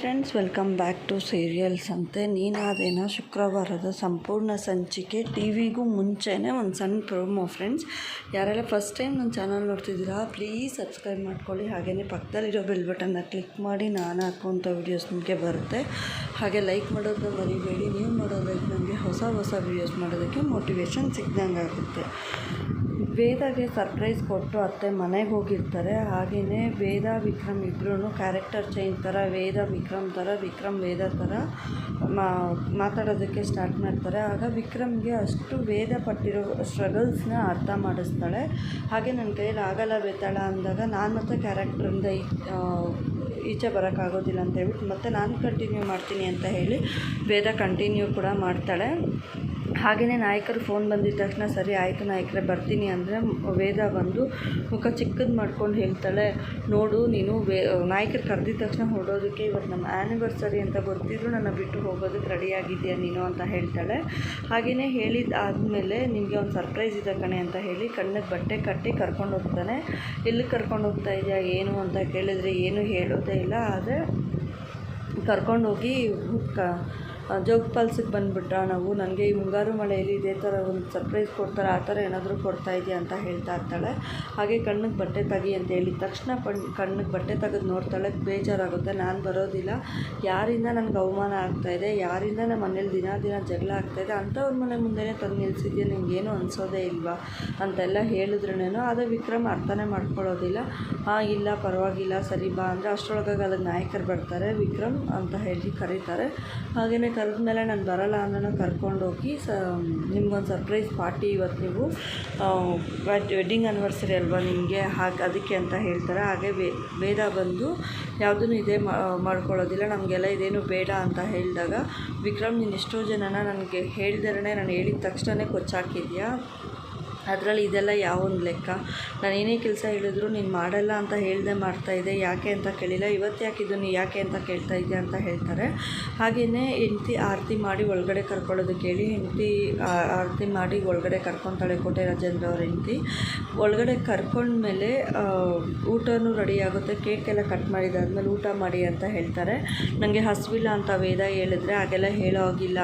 Friends welcome back to serials ಅಂತೆ ನೀನಾದೇನ ಶುಕ್ರವಾರದ ಸಂಪೂರ್ಣ ಸಂಚಿಕೆ ಟಿ ವಿಗೂ ಮುಂಚೆನೇ ಒಂದು ಸಣ್ಣ ಪ್ರೋಮೋ ಫ್ರೆಂಡ್ಸ್ ಯಾರೆಲ್ಲ ಫಸ್ಟ್ ಟೈಮ್ ನನ್ನ ಚಾನಲ್ ನೋಡ್ತಿದ್ದೀರಾ ಪ್ಲೀಸ್ ಸಬ್ಸ್ಕ್ರೈಬ್ ಮಾಡ್ಕೊಳ್ಳಿ. ಹಾಗೆಯೇ ಪಕ್ಕದಲ್ಲಿರೋ ಬೆಲ್ ಬಟನ್ನ ಕ್ಲಿಕ್ ಮಾಡಿ ನಾನು ಹಾಕುವಂಥ ವೀಡಿಯೋಸ್ ನಿಮಗೆ ಬರುತ್ತೆ. ಹಾಗೆ ಲೈಕ್ ಮಾಡೋದನ್ನ ಮರಿಬೇಡಿ. ನೀವು ಮಾಡೋ ಲೈಕ್ ನನಗೆ ಹೊಸ ಹೊಸ ವೀಡಿಯೋಸ್ ಮಾಡೋದಕ್ಕೆ ಮೋಟಿವೇಶನ್ ಸಿಗ್ದಂಗೆ ಆಗುತ್ತೆ. ವೇದಾಗೆ ಸರ್ಪ್ರೈಸ್ ಕೊಟ್ಟು ಅತ್ತೆ ಮನೆಗೆ ಹೋಗಿರ್ತಾರೆ. ಹಾಗೆಯೇ ವೇದ, ವಿಕ್ರಮ್ ಇಬ್ಬರೂ ಕ್ಯಾರೆಕ್ಟರ್ ಚೇಂಜ್ ಥರ ವೇದ, ವಿಕ್ರಮ್ ಥರ, ವಿಕ್ರಮ್ ವೇದ ಥರ ಮಾತಾಡೋದಕ್ಕೆ ಸ್ಟಾರ್ಟ್ ಮಾಡ್ತಾರೆ. ಆಗ ವಿಕ್ರಮ್ಗೆ ಅಷ್ಟು ವೇದ ಪಟ್ಟಿರೋ ಸ್ಟ್ರಗಲ್ಸ್ನ ಅರ್ಥ ಮಾಡಿಸ್ತಾಳೆ. ಹಾಗೆ ನನ್ನ ಕೈಯಲ್ಲಿ ಆಗಲ್ಲ ಬೇತಾಳ ಅಂದಾಗ ನಾನು ಮತ್ತೆ ಕ್ಯಾರೆಕ್ಟ್ರಿಂದ ಈಚೆ ಬರೋಕ್ಕಾಗೋದಿಲ್ಲ ಅಂತ ಹೇಳ್ಬಿಟ್ಟು ಮತ್ತೆ ನಾನು ಕಂಟಿನ್ಯೂ ಮಾಡ್ತೀನಿ ಅಂತ ಹೇಳಿ ವೇದ ಕಂಟಿನ್ಯೂ ಕೂಡ ಮಾಡ್ತಾಳೆ. ಹಾಗೆಯೇ ನಾಯಕರು ಫೋನ್ ಬಂದಿದ ತಕ್ಷಣ ಸರಿ ಆಯಿತು ನಾಯಕರೇ, ಬರ್ತೀನಿ ಅಂದರೆ ವೇದ ಬಂದು ಮುಖ ಚಿಕ್ಕದು ಮಾಡ್ಕೊಂಡು ಹೇಳ್ತಾಳೆ, ನೋಡು, ನೀನು ವೇ, ನಾಯಕರು ಕರೆದಿದ ತಕ್ಷಣ ಹೊರಡೋದಕ್ಕೆ ಇವತ್ತು ನಮ್ಮ ಆ್ಯನಿವರ್ಸರಿ ಅಂತ ಗೊತ್ತಿದ್ರು ನನ್ನ ಬಿಟ್ಟು ಹೋಗೋದಕ್ಕೆ ರೆಡಿಯಾಗಿದೆಯಾ ನೀನು? ಅಂತ ಹೇಳ್ತಾಳೆ. ಹಾಗೆಯೇ ಹೇಳಿದ ಆದಮೇಲೆ ನಿಮಗೆ ಒಂದು ಸರ್ಪ್ರೈಸ್ ಇದೆ ಕಣೆ ಅಂತ ಹೇಳಿ ಕಣ್ಣಿಗೆ ಬಟ್ಟೆ ಕಟ್ಟಿ ಕರ್ಕೊಂಡು ಹೋಗ್ತಾನೆ. ಎಲ್ಲಿ ಕರ್ಕೊಂಡು ಹೋಗ್ತಾ ಇದೆಯಾ, ಏನು ಅಂತ ಕೇಳಿದರೆ ಏನು ಹೇಳೋದೇ ಇಲ್ಲ, ಆದರೆ ಕರ್ಕೊಂಡೋಗಿ ಕ ಜೋಗ್ ಫಾಲ್ಸಿಗೆ ಬಂದುಬಿಟ್ರ ನಾವು? ನನಗೆ ಈ ಮುಂಗಾರು ಮಳೆಯಲ್ಲಿ ಇದೇ ಥರ ಒಂದು ಸರ್ಪ್ರೈಸ್ ಕೊಡ್ತಾರೆ? ಆ ಥರ ಏನಾದರೂ ಕೊಡ್ತಾ ಇದೆಯಾ ಅಂತ ಹೇಳ್ತಾ ಇರ್ತಾಳೆ. ಹಾಗೆ ಕಣ್ಣಿಗೆ ಬಟ್ಟೆ ತೆಗಿ ಅಂತ ಹೇಳಿದ ತಕ್ಷಣ ಕಣ್ ಕಣ್ಣಿಗೆ ಬಟ್ಟೆ ತೆಗೆದು ನೋಡ್ತಾಳೆ. ಬೇಜಾರಾಗುತ್ತೆ, ನಾನು ಬರೋದಿಲ್ಲ. ಯಾರಿಂದ ನನಗೆ ಅವಮಾನ ಆಗ್ತಾಯಿದೆ ಯಾರಿಂದ ನಮ್ಮ ಮನೇಲಿ ದಿನ ದಿನ ಜಗಳ ಆಗ್ತಾಯಿದೆ ಅಂಥವ್ರ ಮನೆ ಮುಂದೆನೇ ತಂದು ನಿಲ್ಸಿದ್ಯಾ? ನಿಮಗೇನು ಅನಿಸೋದೇ ಇಲ್ವಾ? ಅಂತೆಲ್ಲ ಹೇಳಿದ್ರೇನೋ ಅದೇ ವಿಕ್ರಮ್ ಅರ್ಥನೇ ಮಾಡ್ಕೊಳ್ಳೋದಿಲ್ಲ. ಹಾಂ, ಇಲ್ಲ, ಪರವಾಗಿಲ್ಲ, ಸರಿ ಬಾ. ಅಂದರೆ ಅಷ್ಟರೊಳಗಾಗಿ ಅದಕ್ಕೆ ನಾಯಕರು ಬರ್ತಾರೆ, ವಿಕ್ರಮ್ ಅಂತ ಹೇಳಿ ಕರೀತಾರೆ. ಹಾಗೆಯೇ ಕರೆದ ನಾನು ಬರಲ್ಲ ಅಂದ್ರೂ ಕರ್ಕೊಂಡೋಗಿ ಸ ನಿಮ್ಗೊಂದು ಸರ್ಪ್ರೈಸ್ ಪಾರ್ಟಿ ಇವತ್ತು ನೀವು ವೆಡ್ಡಿಂಗ್ ಆ್ಯನಿವರ್ಸರಿ ಅಲ್ವಾ ನಿಮಗೆ? ಹಾಗೆ, ಅದಕ್ಕೆ ಅಂತ ಹೇಳ್ತಾರೆ. ಹಾಗೆ ಬೇಡ ಬಂದು ಯಾವುದೂ ಇದೇ ಮಾಡ್ಕೊಳ್ಳೋದಿಲ್ಲ, ನಮಗೆಲ್ಲ ಇದೇನು ಬೇಡ ಅಂತ ಹೇಳಿದಾಗ, ವಿಕ್ರಮ್, ನೀನು ಎಷ್ಟೋ ಜನನ ನನಗೆ ಹೇಳ್ದಿರೇ ನಾನು ಹೇಳಿದ ತಕ್ಷಣವೇ ಕೊಚ್ಚಾಕಿದ್ಯಾ? ಅದರಲ್ಲಿ ಇದೆಲ್ಲ ಯಾವೊಂದು ಲೆಕ್ಕ? ನಾನು ಏನೇ ಕೆಲಸ ಹೇಳಿದ್ರು ನೀನು ಮಾಡಲ್ಲ ಅಂತ ಹೇಳ್ದೆ ಮಾಡ್ತಾಯಿದ್ದೆ ಯಾಕೆ ಅಂತ ಕೇಳಿಲ್ಲ. ಇವತ್ತು ಯಾಕೆ ಇದನ್ನು ಯಾಕೆ ಅಂತ ಕೇಳ್ತಾ ಇದೆಯಾ ಅಂತ ಹೇಳ್ತಾರೆ. ಹಾಗೆಯೇ ಹೆಂಡ್ತಿ ಆರತಿ ಮಾಡಿ ಒಳಗಡೆ ಕರ್ಕೊಳ್ಳೋದಕ್ಕೆ ಹೇಳಿ ಹೆಂಡ್ತಿ ಆರತಿ ಮಾಡಿ ಒಳಗಡೆ ಕರ್ಕೊತಾಳೆ ಕೋಟೆ ರಾಜೇಂದ್ರ ಅವ್ರ ಹೆಂಡ್ತಿ. ಒಳಗಡೆ ಕರ್ಕೊಂಡ್ಮೇಲೆ ಊಟನೂ ರೆಡಿ ಆಗುತ್ತೆ. ಎಲ್ಲ ಕಟ್ ಮಾಡಿದಾದ್ಮೇಲೆ ಊಟ ಮಾಡಿ ಅಂತ ಹೇಳ್ತಾರೆ. ನನಗೆ ಹಸಿವಿಲ್ಲ ಅಂತ ವೇದ ಹೇಳಿದ್ರೆ ಹಾಗೆಲ್ಲ ಹೇಳೋ ಆಗಿಲ್ಲ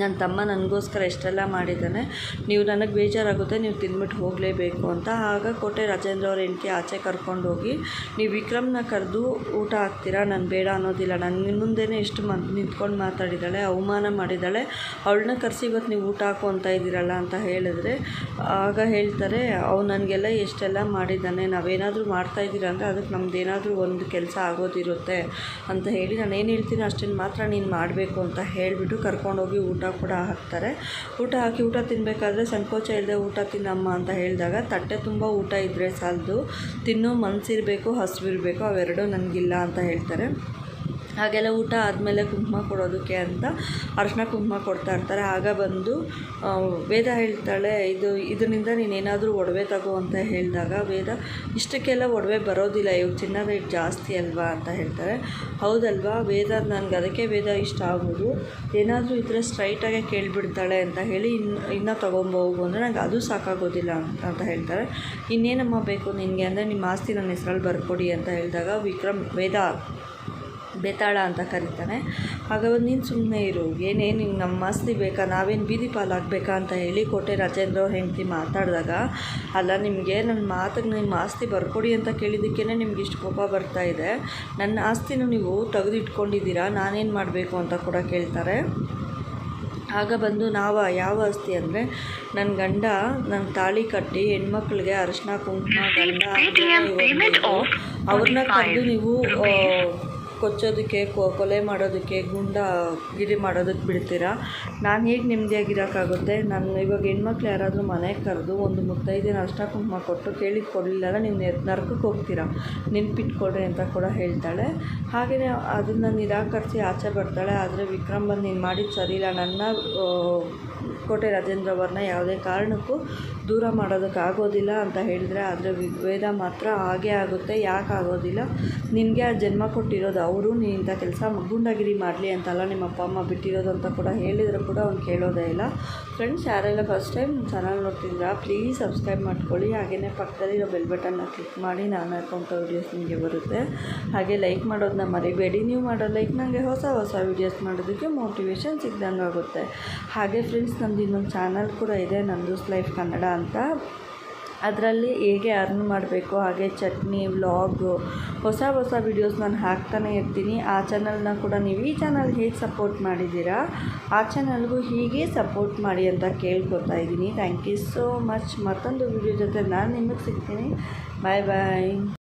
ನನ್ನ ತಮ್ಮ ನನಗೋಸ್ಕರ ಎಷ್ಟೆಲ್ಲ ಮಾಡಿದ್ದಾನೆ, ನೀವು ನನಗೆ ಬೇಜಾರಾಗುತ್ತೆ, ನೀವು ತಿಂದ್ಬಿಟ್ಟು ಹೋಗಲೇಬೇಕು ಅಂತ. ಆಗ ಕೋಟೆ ರಾಜೇಂದ್ರ ಅವ್ರ ಹೆಂಡತಿ ಆಚೆ ಕರ್ಕೊಂಡೋಗಿ, ನೀವು ವಿಕ್ರಮ್ನ ಕರೆದು ಊಟ ಹಾಕ್ತೀರಾ? ನಾನು ಬೇಡ ಅನ್ನೋದಿಲ್ಲ. ನಾನು ನಿಮ್ಮ ಮುಂದೆನೇ ಎಷ್ಟು ಮ, ನಿಂತ್ಕೊಂಡು ಮಾತಾಡಿದ್ದಾಳೆ, ಅವಮಾನ ಮಾಡಿದ್ದಾಳೆ. ಅವಳನ್ನ ಕರೆಸಿ ಇವತ್ತು ನೀವು ಊಟ ಹಾಕು ಅಂತ ಇದ್ದೀರಲ್ಲ ಅಂತ ಹೇಳಿದ್ರೆ, ಆಗ ಹೇಳ್ತಾರೆ ಅವು ನನಗೆಲ್ಲ ಎಷ್ಟೆಲ್ಲ ಮಾಡಿದ್ದಾನೆ, ನಾವೇನಾದರೂ ಮಾಡ್ತಾಯಿದ್ದೀರ ಅಂದರೆ ಅದಕ್ಕೆ ನಮ್ದು ಏನಾದರೂ ಒಂದು ಕೆಲಸ ಆಗೋದಿರುತ್ತೆ ಅಂತ ಹೇಳಿ. ನಾನು ಏನು ಹೇಳ್ತೀನಿ ಅಷ್ಟನ್ನು ಮಾತ್ರ ನೀನು ಮಾಡಬೇಕು ಅಂತ ಹೇಳಿಬಿಟ್ಟು ಕರ್ಕೊಂಡೋಗಿ ಊಟ ಕೂಡ ಹಾಕ್ತಾರೆ. ಊಟ ಹಾಕಿ ಊಟ ತಿನ್ನಬೇಕಾದ್ರೆ ಸಂಕೋಚ ಇಲ್ಲದೆ ಊಟ ತಿನ್ನಮ್ಮ ಅಂತ ಹೇಳಿದಾಗ ತಟ್ಟೆ ತುಂಬ ಊಟ ಇದ್ದರೆ ಸಾಲದು. ತಿನ್ನೋ ಮನಸ್ಸಿರಬೇಕು ಹಸಿವಿರಬೇಕು, ಅವೆರಡೂ ನನಗಿಲ್ಲ ಅಂತ ಹೇಳ್ತಾರೆ. ಹಾಗೆಲ್ಲ ಊಟ ಆದಮೇಲೆ ಕುಂಕುಮ ಕೊಡೋದಕ್ಕೆ ಅಂತ ಅರ್ಶಿನ ಕುಂಕುಮ ಕೊಡ್ತಾ ಇರ್ತಾರೆ. ಆಗ ಬಂದು ವೇದ ಹೇಳ್ತಾಳೆ, ಇದು, ಇದರಿಂದ ನೀನೇನಾದರೂ ಒಡವೆ ತಗೋ ಅಂತ ಹೇಳಿದಾಗ ವೇದ, ಇಷ್ಟಕ್ಕೆಲ್ಲ ಒಡವೆ ಬರೋದಿಲ್ಲ, ಇವಾಗ ಚಿನ್ನ ರೇಟ್ ಜಾಸ್ತಿ ಅಲ್ವಾ? ಅಂತ ಹೇಳ್ತಾರೆ. ಹೌದಲ್ವಾ, ವೇದ, ನನಗೆ ಅದಕ್ಕೆ ವೇದ ಇಷ್ಟ ಆಗೋದು. ಏನಾದರೂ ಇದ್ರೆ ಸ್ಟ್ರೈಟಾಗೆ ಕೇಳಿಬಿಡ್ತಾಳೆ ಅಂತ ಹೇಳಿ ಇನ್ನು ಇನ್ನೂ ತೊಗೊಂಬೋಗು ಅಂದರೆ ನನಗೆ ಅದು ಸಾಕಾಗೋದಿಲ್ಲ ಅಂತ ಹೇಳ್ತಾರೆ. ಇನ್ನೇನಮ್ಮ ಬೇಕು ನಿನಗೆ? ಅಂದರೆ ನಿಮ್ಮ ಆಸ್ತಿ ನನ್ನ ಹೆಸ್ರಲ್ಲಿ ಬರ್ಕೊಡಿ ಅಂತ ಹೇಳಿದಾಗ ವಿಕ್ರಮ್, ವೇದ ಬೇತಾಳ ಅಂತ ಕರೀತಾನೆ. ಆಗ ನೀನು ಸುಮ್ಮನೆ ಇರು. ಏನೇನು ನಿಂಗೆ ನಮ್ಮ ಆಸ್ತಿ ಬೇಕಾ, ನಾವೇನು ಬೀದಿ ಪಾಲಾಗಬೇಕಾ ಅಂತ ಹೇಳಿ ಕೋಟೆ ರಾಜೇಂದ್ರ ಅವ್ರ ಹೆಂಡತಿ ಮಾತಾಡಿದಾಗ, ಅಲ್ಲ, ನಿಮಗೆ ನನ್ನ ಮಾತಿಗೆ ನಿಮ್ಮ ಆಸ್ತಿ ಬರ್ಕೊಡಿ ಅಂತ ಕೇಳಿದ್ದಕ್ಕೇ ನಿಮ್ಗೆ ಇಷ್ಟು ಕೋಪ ಬರ್ತಾ ಇದೆ. ನನ್ನ ಆಸ್ತಿನೂ ನೀವು ತೆಗೆದಿಟ್ಕೊಂಡಿದ್ದೀರಾ, ನಾನೇನು ಮಾಡಬೇಕು ಅಂತ ಕೂಡ ಕೇಳ್ತಾರೆ. ಆಗ ಬಂದು ನಾವು ಯಾವ ಆಸ್ತಿ ಅಂದರೆ ನನ್ನ ಗಂಡ ನನ್ನ ತಾಳಿ ಕಟ್ಟಿ ಹೆಣ್ಮಕ್ಳಿಗೆ ಅರಶಿನ, ಕುಂಕುಮ, ಗಂಡ ಅವ್ರನ್ನ ಕಂಡು ನೀವು ಕೊಚ್ಚೋದಕ್ಕೆ ಕೊಲೆ ಮಾಡೋದಕ್ಕೆ, ಗುಂಡ ಗಿರಿ ಮಾಡೋದಕ್ಕೆ ಬಿಡ್ತೀರಾ? ನಾನು ಹೇಗೆ ನೆಮ್ಮದಿಯಾಗಿರೋಕ್ಕಾಗುತ್ತೆ. ನಾನು ಇವಾಗ ಹೆಣ್ಮಕ್ಳು ಯಾರಾದರೂ ಮನೆಗೆ ಕರೆದು ಒಂದು ಮುತ್ತೈದಿನ ಅಷ್ಟ ಕುಂಕುಮ ಕೊಟ್ಟು ಕೇಳಿದ ಕೊಡಲಿಲ್ಲ ನೀವು ನರಕಕ್ಕೆ ಹೋಗ್ತೀರಾ? ನೆನ್ಪಿಟ್ಕೊಡ್ರಿ ಅಂತ ಕೂಡ ಹೇಳ್ತಾಳೆ. ಹಾಗೆಯೇ ಅದನ್ನು ನಿರಾಕರಿಸಿ ಆಚೆ ಬರ್ತಾಳೆ. ಆದರೆ ವಿಕ್ರಮ್ ಬಂದು ನೀನು ಮಾಡಿದ್ದು ಇಲ್ಲ ನನ್ನ ಕೋಟೆ ರಾಜೇಂದ್ರ ಅವ್ರನ್ನ ಯಾವುದೇ ಕಾರಣಕ್ಕೂ ದೂರ ಮಾಡೋದಕ್ಕಾಗೋದಿಲ್ಲ ಅಂತ ಹೇಳಿದರೆ ಆದರೆ ವಿಭೇದ ಮಾತ್ರ ಹಾಗೇ ಆಗುತ್ತೆ. ಯಾಕೆ ಆಗೋದಿಲ್ಲ? ನಿನಗೆ ಆ ಜನ್ಮ ಕೊಟ್ಟಿರೋದು ಅವರು ನೀನು ಇಂಥ ಕೆಲಸ ಗುಂಡಾಗಿರಿ ಮಾಡಲಿ ಅಂತಲ್ಲ, ನಿಮ್ಮ ಅಪ್ಪ ಅಮ್ಮ ಬಿಟ್ಟಿರೋದು ಅಂತ ಕೂಡ ಹೇಳಿದರೆ ಕೂಡ ಅವ್ನು ಕೇಳೋದೇ ಇಲ್ಲ. ಫ್ರೆಂಡ್ಸ್ ಯಾರೆಲ್ಲ ಫಸ್ಟ್ ಟೈಮ್ ಚಾನಲ್ ನೋಡ್ತಿದ್ದೀರಾ ಪ್ಲೀಸ್ ಸಬ್ಸ್ಕ್ರೈಬ್ ಮಾಡ್ಕೊಳ್ಳಿ. ಹಾಗೆಯೇ ಪಕ್ಕದಲ್ಲಿರೋ ಬೆಲ್ ಬಟನ್ನ ಕ್ಲಿಕ್ ಮಾಡಿ, ನಾನು ಅಕೌಂಟ್ ವೀಡಿಯೋಸ್ ನಿಮಗೆ ಬರುತ್ತೆ. ಹಾಗೆ ಲೈಕ್ ಮಾಡೋದನ್ನ ಮರಿಬೇಡಿ. ನೀವು ಮಾಡೋ ಲೈಕ್ ನನಗೆ ಹೊಸ ಹೊಸ ವೀಡಿಯೋಸ್ ಮಾಡೋದಕ್ಕೆ ಮೋಟಿವೇಶನ್ ಸಿಗ್ದಂಗೆ ಆಗುತ್ತೆ ಹಾಗೆ ಫ್ರೆಂಡ್ಸ್ ನಮ್ಮದು ಇನ್ನೊಂದು ಚಾನಲ್ ಕೂಡ ಇದೆ ನಂದೂಸ್ ಲೈಫ್ ಕನ್ನಡ ಅಂತ. ಅದರಲ್ಲಿ ಹೇಗೆ ಅರ್ನ್ ಮಾಡಬೇಕು, ಹಾಗೆ ಚಟ್ನಿ ವ್ಲಾಗು ಹೊಸ ಹೊಸ ವೀಡಿಯೋಸ್ ನಾನು ಹಾಕ್ತಾನೆ ಇರ್ತೀನಿ. ಆ ಚಾನಲ್ನ ಕೂಡ ನೀವು ಈ ಚಾನಲ್ ಹೇಗೆ ಸಪೋರ್ಟ್ ಮಾಡಿದ್ದೀರಾ, ಆ ಚಾನಲ್ಗೂ ಹೀಗೆ ಸಪೋರ್ಟ್ ಮಾಡಿ ಅಂತ ಕೇಳ್ಕೊತಾ ಇದ್ದೀನಿ. ಥ್ಯಾಂಕ್ ಯು ಸೋ ಮಚ್ ಮತ್ತೊಂದು ವೀಡಿಯೋ ಜೊತೆ ನಾನು ನಿಮಗೆ ಸಿಗ್ತೀನಿ. ಬಾಯ್ ಬಾಯ್